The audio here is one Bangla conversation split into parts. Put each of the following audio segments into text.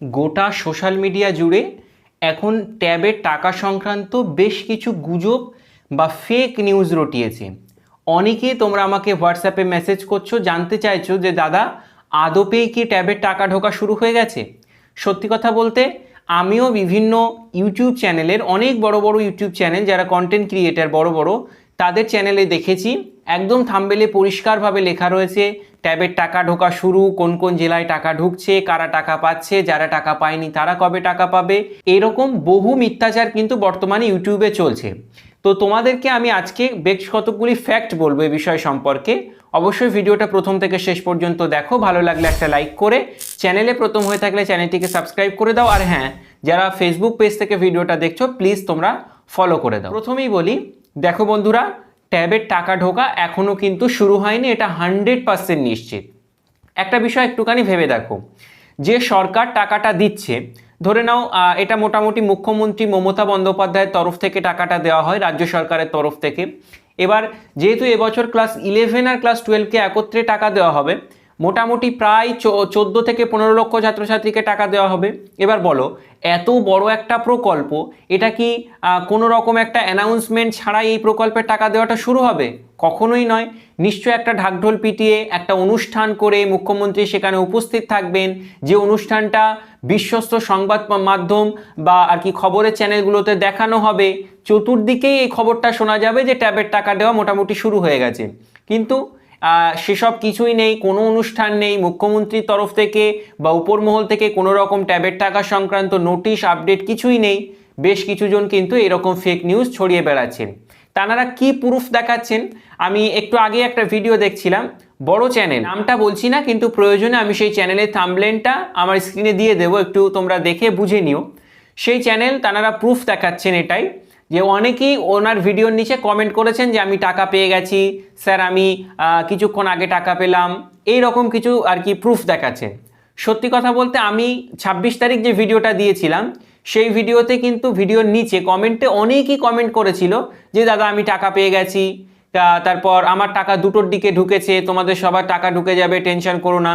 গোটা সোশ্যাল মিডিয়া জুড়ে এখন ট্যাবের টাকা সংক্রান্ত বেশ কিছু গুজব বা ফেক নিউজ রটিয়েছে। অনেকে তোমরা আমাকে হোয়াটসঅ্যাপে মেসেজ করছ, জানতে চাইছো যে, দাদা, আদপেই কি ট্যাবের টাকা ঢোকা শুরু হয়ে গেছে? সত্যি কথা বলতে, আমিও বিভিন্ন ইউটিউব চ্যানেলের অনেক বড় বড় ইউটিউব চ্যানেল যারা কন্টেন্ট ক্রিয়েটার বড় বড় তাদের চ্যানেলে দেখেছি। একদম থাম্বেলে পরিষ্কারভাবে লেখা রয়েছে, ট্যাবের টাকা ঢোকা শুরু, কোন কোন জেলায় টাকা ঢুকছে, কারা টাকা পাচ্ছে, যারা টাকা পায়নি, তারা কবে টাকা পাবে? এরকম বহু মিথ্যাচার কিন্তু বর্তমানে ইউটিউবে চলছে। তো তোমাদেরকে আমি আজকে বেশ কতগুলি ফ্যাক্ট বলব এই বিষয় সম্পর্কে। অবশ্যই ভিডিওটা প্রথম থেকে শেষ পর্যন্ত দেখো, ভালো লাগলে একটা লাইক করে। চ্যানেলে প্রথম হয়ে থাকলে চ্যানেলটিকে সাবস্ক্রাইব করে দাও। আর হ্যাঁ যারা ফেসবুক পেজ থেকে ভিডিওটা দেখছ প্লিজ তোমরা ফলো করে দাও। প্রথমেই বলি দেখো বন্ধুরা ট্যাবের টাকা ঢোকা এখনও কিন্তু শুরু হয়নি, এটা হান্ড্রেড পার্সেন্ট নিশ্চিত। একটা বিষয় একটুখানি ভেবে দেখো, যে সরকার টাকাটা দিচ্ছে, ধরে নাও এটা মোটামুটি মুখ্যমন্ত্রী মমতা বন্দ্যোপাধ্যায়ের তরফ থেকে টাকাটা দেওয়া হয়, রাজ্য সরকারের তরফ থেকে। এবার যেহেতু এবছর ক্লাস ইলেভেন আর ক্লাস টুয়েলভকে একত্রে টাকা দেওয়া হবে মোটামুটি প্রায় চোদ্দ থেকে পনেরো লক্ষ ছাত্রছাত্রীকে টাকা দেওয়া হবে। এবার বলো, এত বড় একটা প্রকল্প, এটা কি কোনো রকম একটা অ্যানাউন্সমেন্ট ছাড়াই এই প্রকল্পের টাকা দেওয়াটা শুরু হবে? কখনোই নয়। নিশ্চয় একটা ঢাকঢোল পিটিয়ে একটা অনুষ্ঠান করে মুখ্যমন্ত্রী সেখানে উপস্থিত থাকবেন। যে অনুষ্ঠানটা বিশ্বস্ত সংবাদ মাধ্যম বা আর কি খবরের চ্যানেলগুলোতে দেখানো হবে। চতুর্দিকেই এই খবরটা শোনা যাবে যে ট্যাবের টাকা দেওয়া মোটামুটি শুরু হয়ে গেছে। কিন্তু সেসব কিছুই নেই, কোনো অনুষ্ঠান নেই। মুখ্যমন্ত্রীর তরফ থেকে বা উপরমহল থেকে কোনো রকম ট্যাবের টাকা সংক্রান্ত নোটিশ, আপডেট কিছুই নেই। বেশ কিছুজন কিন্তু এরকম ফেক নিউজ ছড়িয়ে বেড়াচ্ছেন তানারা কি প্রুফ দেখাচ্ছেন? আমি একটু আগে একটা ভিডিও দেখছিলাম, বড় চ্যানেল নামটা বলছি না, কিন্তু প্রয়োজনে আমি সেই চ্যানেলের থামলেনটা আমার স্ক্রিনে দিয়ে দেবো, একটু তোমরা দেখে বুঝে নিও। সেই চ্যানেল তানারা প্রুফ দেখাচ্ছেন এটাই। যে অনেকেই ওনার ভিডিওর নিচে কমেন্ট করেছেন যে আমি টাকা পেয়ে গেছি, স্যার আমি কিছুক্ষণ আগে টাকা পেলাম এই রকম কিছু আর কি প্রুফ দেখাচ্ছেন সত্যি কথা বলতে আমি ছাব্বিশ তারিখ যে ভিডিওটা দিয়েছিলাম, সেই ভিডিওতে কিন্তু ভিডিওর নিচে কমেন্টে অনেকেই কমেন্ট করেছিল যে, দাদা, আমি টাকা পেয়ে গেছি তারপর আমার টাকা দুটোর দিকে ঢুকেছে, তোমাদের সবার টাকা ঢুকে যাবে, টেনশন করো না।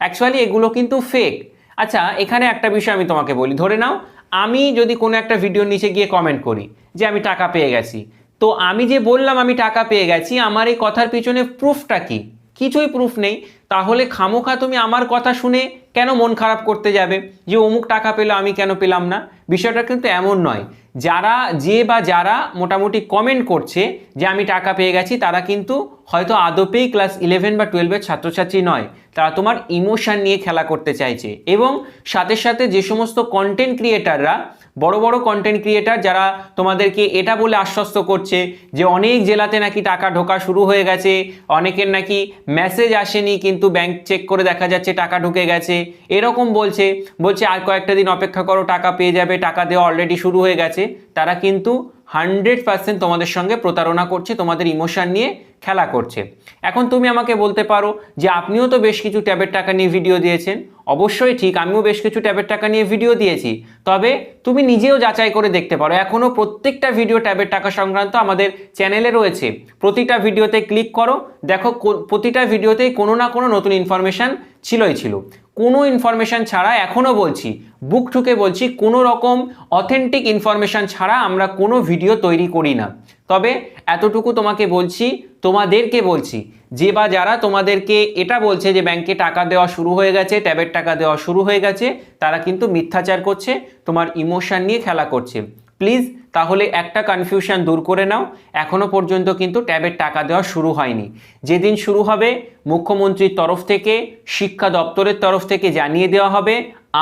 অ্যাকচুয়ালি এগুলো কিন্তু ফেক আচ্ছা এখানে একটা বিষয় আমি তোমাকে বলি, ধরে নাও আমি যদি কোনো একটা ভিডিওর নিচে গিয়ে কমেন্ট করি যে আমি টাকা পেয়ে গেছি, তো আমি যে বললাম আমি টাকা পেয়ে গেছি, আমার এই কথার পিছনে প্রুফটা কি? কিছুই প্রুফ নেই। তাহলে খামোখা তুমি আমার কথা শুনে কেন মন খারাপ করতে যাবে? যে অমুক টাকা পেল, আমি কেন পেলাম না? বিষয়টা কিন্তু এমন নয়। যারা যে বা যারা মোটামুটি কমেন্ট করছে যে আমি টাকা পেয়ে গেছি, তারা কিন্তু হয়তো আদপেই ক্লাস ইলেভেন বা টুয়েলভের ছাত্রছাত্রী নয়। তারা তোমার ইমোশান নিয়ে খেলা করতে চাইছে। এবং সাথে সাথে যে সমস্ত কন্টেন্ট ক্রিয়েটাররা বড় বড় কন্টেন্ট ক্রিয়েটার যারা তোমাদেরকে এটা বলে আশ্বস্ত করছে যে অনেক জেলাতে নাকি টাকা ঢোকা শুরু হয়ে গেছে, অনেকের নাকি মেসেজ আসেনি কিন্তু ব্যাংক চেক করে দেখা যাচ্ছে টাকা ঢুকে গেছে। এরকম বলছে বলছে আর কয়েকটা দিন অপেক্ষা করো, টাকা পেয়ে যাবে, টাকা দেওয়া অলরেডি শুরু হয়ে গেছে। তারা কিন্তু হান্ড্রেড পার্সেন্ট তোমাদের সঙ্গে প্রতারণা করছে, তোমাদের ইমোশন নিয়ে খেলা করছে। এখন তুমি আমাকে বলতে পারো যে আপনিও তো বেশ কিছু ট্যাবের টাকা নিয়ে ভিডিও দিয়েছেন। অবশ্যই ঠিক, আমিও বেশ কিছু ট্যাবের টাকা নিয়ে ভিডিও দিয়েছি। তবে তুমি নিজেও যাচাই করে দেখতে পারো, এখনও প্রত্যেকটা ভিডিও ট্যাবের টাকা সংক্রান্ত আমাদের চ্যানেলে রয়েছে। প্রতিটা ভিডিওতে ক্লিক করো, দেখো প্রতিটা ভিডিওতেই কোনো না কোনো নতুন ইনফরমেশান ছিলই ছিল। কোনো ইনফরমেশান ছাড়া এখনও বলছি বুক ঠুকে বলছি, কোনো রকম অথেন্টিক ইনফরমেশান ছাড়া আমরা কোনো ভিডিও তৈরি করি না। তবে এতটুকু তোমাকে বলছি, তোমাদেরকে বলছি, যে বা যারা তোমাদেরকে এটা বলছে যে ব্যাংকে টাকা দেওয়া শুরু হয়ে গেছে, ট্যাবের টাকা দেওয়া শুরু হয়ে গেছে, তারা কিন্তু মিথ্যাচার করছে, তোমার ইমোশান নিয়ে খেলা করছে। প্লিজ, তাহলে একটা কনফিউশন দূর করে নাও। এখনও পর্যন্ত কিন্তু ট্যাবের টাকা দেওয়া শুরু হয়নি। যেদিন শুরু হবে, মুখ্যমন্ত্রীর তরফ থেকে, শিক্ষা দপ্তরের তরফ থেকে জানিয়ে দেওয়া হবে।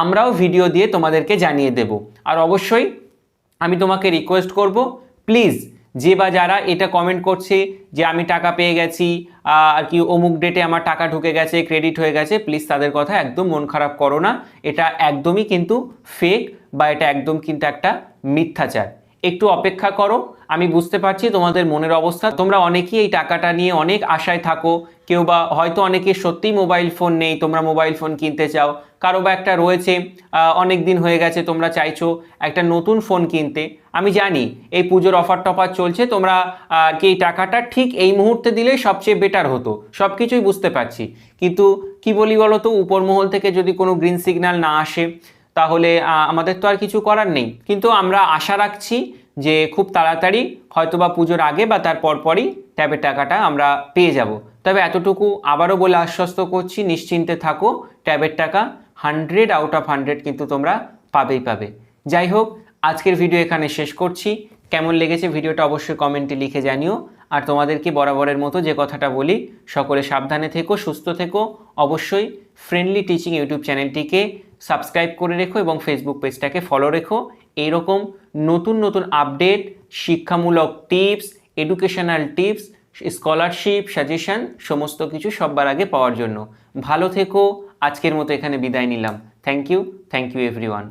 আমরাও ভিডিও দিয়ে তোমাদেরকে জানিয়ে দেব। আর অবশ্যই, আমি তোমাকে রিকোয়েস্ট করব প্লিজ যে বা যারা এটা কমেন্ট করছে যে আমি টাকা পেয়ে গেছি আর কি অমুক ডেটে আমার টাকা ঢুকে গেছে ক্রেডিট হয়ে গেছে প্লিজ তাদের কথা একদম মন খারাপ করো না। এটা একদমই কিন্তু ফেক বা এটা একদম কিন্তু একটা মিথ্যাচার। একটু অপেক্ষা করো আমি বুঝতে পারছি তোমাদের মনের অবস্থা। তোমরা অনেকেই এই টাকাটা নিয়ে অনেক আশায় থাকো কেউ বা হয়তো অনেকে সত্যিই মোবাইল ফোন নেই তোমরা মোবাইল ফোন কিনতে চাও। কারও বা একটা রয়েছে অনেক দিন হয়ে গেছে তোমরা চাইছো একটা নতুন ফোন কিনতে। আমি জানি এই পুজোর অফার টফার চলছে তোমরা আহ, কি এই টাকাটা ঠিক এই মুহূর্তে দিলেই সবচেয়ে বেটার হতো। সব কিছুই বুঝতে পারছি। কিন্তু কি বলি বলো তো উপর মহল থেকে যদি কোনো গ্রিন সিগন্যাল না আসে তাহলে আমাদের তো আর কিছু করার নেই। কিন্তু আমরা আশা রাখছি যে খুব তাড়াতাড়ি হয়তোবা পুজোর আগে বা তার পরপরই ট্যাবের টাকাটা আমরা পেয়ে যাব। তবে এতটুকু আবারও বলে আশ্বস্ত করছি, নিশ্চিন্তে থাকো ট্যাবের টাকা হান্ড্রেড আউট অফ হান্ড্রেড কিন্তু তোমরা পাবেই পাবে। যাই হোক, আজকের ভিডিও এখানে শেষ করছি। কেমন লেগেছে ভিডিওটা অবশ্যই কমেন্টে লিখে জানিও। আর তোমাদেরকে বরাবরের মতো যে কথাটা বলি, সকলে সাবধানে থেকো, সুস্থ থেকো। অবশ্যই ফ্রেন্ডলি টিচিং ইউটিউব চ্যানেলটিকে সাবস্ক্রাইব করে রেখো এবং ফেসবুক পেজটাকে ফলো রেখো। এইরকম নতুন নতুন আপডেট শিক্ষামূলক tips educational tips scholarship suggestion সমস্ত কিছু সবার আগে পাওয়ার জন্য। ভালো থেকো। আজকের মতো এখানে বিদায় নিলাম। Thank you thank you everyone